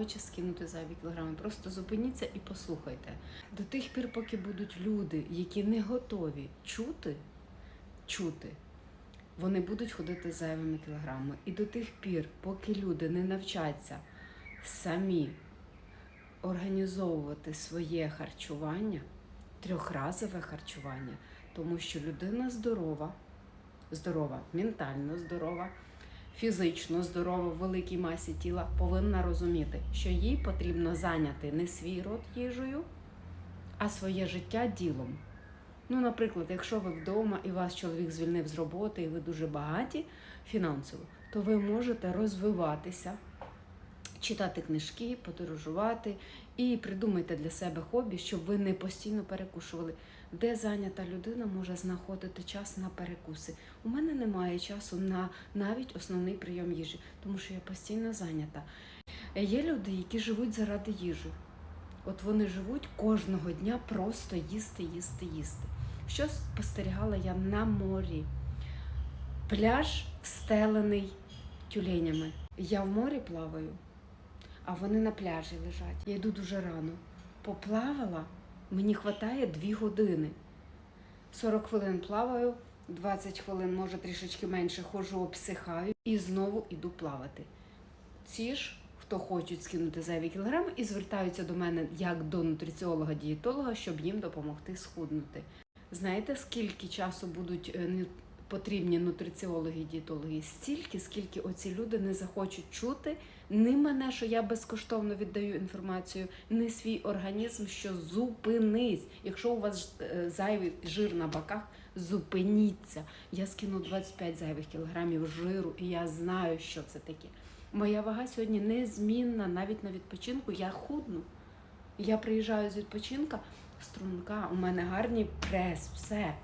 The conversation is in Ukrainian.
хоче скинути зайві кілограми. Просто зупиніться і послухайте. До тих пір, поки будуть люди, які не готові чути, чути, вони будуть ходити зайвими кілограмами. І до тих пір, поки люди не навчаться самі організовувати своє харчування, трьохразове харчування, тому що людина здорова, здорова, ментально здорова, фізично здорова в великій масі тіла, повинна розуміти, що їй потрібно зайняти не свій рот їжею, а своє життя ділом. Ну, наприклад, якщо ви вдома і вас чоловік звільнив з роботи, і ви дуже багаті фінансово, то ви можете розвиватися, читати книжки, подорожувати і придумайте для себе хобі, щоб ви не постійно перекушували. Де зайнята людина може знаходити час на перекуси. У мене немає часу на навіть основний прийом їжі, тому що я постійно зайнята. Є люди, які живуть заради їжі. От вони живуть кожного дня просто їсти, їсти, їсти. Що спостерігала я на морі? Пляж встелений тюленями. Я в морі плаваю, а вони на пляжі лежать. Я йду дуже рано. Поплавала, мені вистачає 2 години. 40 хвилин плаваю, 20 хвилин, може трішечки менше, ходжу, обсихаю і знову іду плавати. Ці ж, хто хочуть скинути зайві кілограми і звертаються до мене як до нутриціолога-дієтолога, щоб їм допомогти схуднути. Знаєте, скільки часу будуть е, потрібні нутриціологи і дієтологи? Стільки, скільки оці люди не захочуть чути ні мене, що я безкоштовно віддаю інформацію, ні свій організм, що зупинись. Якщо у вас е, зайвий жир на боках, зупиніться. Я скину 25 зайвих кілограмів жиру, і я знаю, що це таке. Моя вага сьогодні незмінна, навіть на відпочинку я худну. Я приїжджаю з відпочинка, струнка, у мене гарний прес, все,